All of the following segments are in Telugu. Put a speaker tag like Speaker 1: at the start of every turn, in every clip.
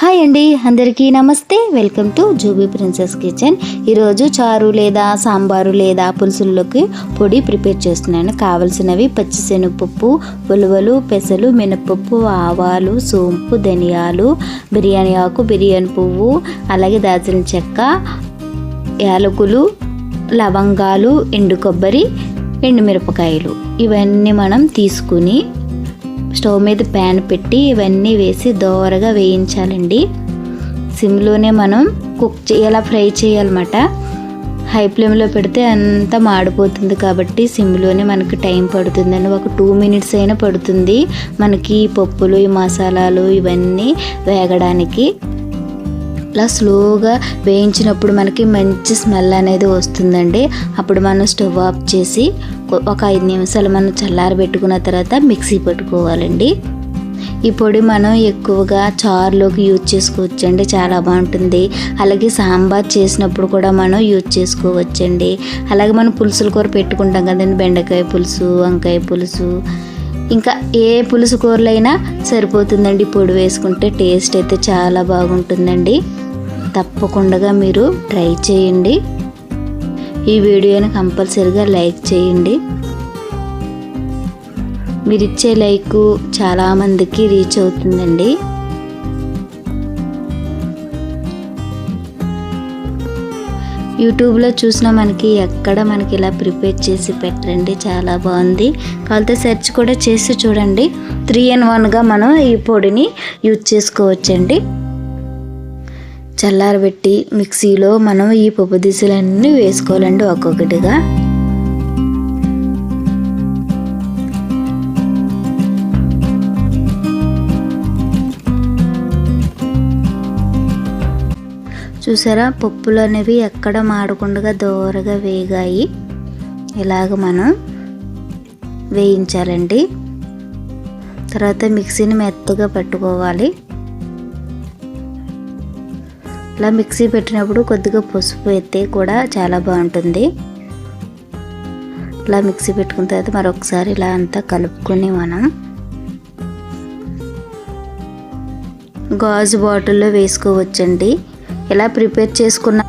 Speaker 1: హాయ్ అండి అందరికీ నమస్తే. Welcome to జూబీ princess kitchen. ఈరోజు చారు లేదా సాంబారు లేదా పులుసుల్లోకి పొడి ప్రిపేర్ చేస్తున్నాను. కావలసినవి పచ్చిశనగపప్పు ఉలువలు పెసలు మినపప్పు ఆవాలు సోంపు ధనియాలు బిర్యానీ ఆకు బిర్యానీ పువ్వు అలాగే దాల్చిన చెక్క యాలకులు లవంగాలు ఎండు కొబ్బరి ఎండుమిరపకాయలు. ఇవన్నీ మనం తీసుకుని స్టవ్ మీద ప్యాన్ పెట్టి ఇవన్నీ వేసి దోరగా వేయించాలండి. సిమ్లోనే మనం కుక్ చేయాలా ఫ్రై చేయాలన్నమాట. హై ఫ్లేమ్లో పెడితే అంతా మాడిపోతుంది కాబట్టి సిమ్లోనే మనకి టైం పడుతుందండి. ఒక టూ మినిట్స్ అయినా పడుతుంది. మనకి ఈ పప్పులు ఈ మసాలాలు ఇవన్నీ వేగడానికి. ఇలా స్లోగా వేయించినప్పుడు మనకి మంచి స్మెల్ అనేది వస్తుందండి. అప్పుడు మనం స్టవ్ ఆఫ్ చేసి ఒక ఐదు నిమిషాలు మనం చల్లారబెట్టుకున్న తర్వాత మిక్సీ పెట్టుకోవాలండి. ఈ పొడి మనం ఎక్కువగా చారులోకి యూజ్ చేసుకోవచ్చండి. చాలా బాగుంటుంది. అలాగే సాంబార్ చేసినప్పుడు కూడా మనం యూజ్ చేసుకోవచ్చండి. అలాగే మనం పులుసుల కూర పెట్టుకుంటాం కదండి. బెండకాయ పులుసు వంకాయ పులుసు. ఇంకా ఏ పులుసు కూరలైనా సరిపోతుందండి. పొడి వేసుకుంటే టేస్ట్ అయితే చాలా బాగుంటుందండి. తప్పకుండా మీరు ట్రై చేయండి. ఈ వీడియోని కంపల్సరీగా లైక్ చేయండి. మీరు ఇచ్చే లైక్ చాలామందికి రీచ్ అవుతుందండి. యూట్యూబ్లో చూసిన మనకి ఎక్కడ మనకి ఇలా ప్రిపేర్ చేసి పెట్టండి చాలా బాగుంది. కావాలంటే సెర్చ్ కూడా చేసి చూడండి. త్రీ అండ్ వన్గా మనం ఈ పొడిని యూజ్ చేసుకోవచ్చండి. చల్లారబెట్టి మిక్సీలో మనం ఈ పప్పు దిశలన్నీ వేసుకోవాలండి ఒక్కొక్కటిగా. చూసారా? పప్పులు అనేవి ఎక్కడ మాడకుండా దోరగా వేగాయి. ఇలాగ మనం వేయించాలండి. తర్వాత మిక్సీని మెత్తగా పెట్టుకోవాలి. ఇలా మిక్సీ పెట్టినప్పుడు కొద్దిగా పసుపు ఎత్తే కూడా చాలా బాగుంటుంది. ఇలా మిక్సీ పెట్టుకున్న తర్వాత మరొకసారి ఇలా అంతా కలుపుకొని మనం గాజు బాటిల్లో వేసుకోవచ్చండి. ఇలా ప్రిపేర్ చేసుకున్న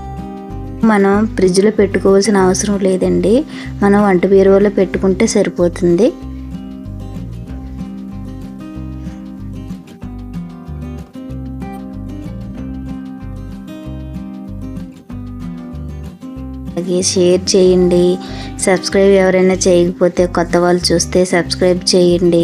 Speaker 1: మనం ఫ్రిడ్జ్లో పెట్టుకోవాల్సిన అవసరం లేదండి. మనం వంట బీరువాలో పెట్టుకుంటే సరిపోతుంది. అలాగే షేర్ చేయండి. సబ్స్క్రైబ్ ఎవరైనా చేయకపోతే కొత్త వాళ్ళు చూస్తే సబ్స్క్రైబ్ చేయండి.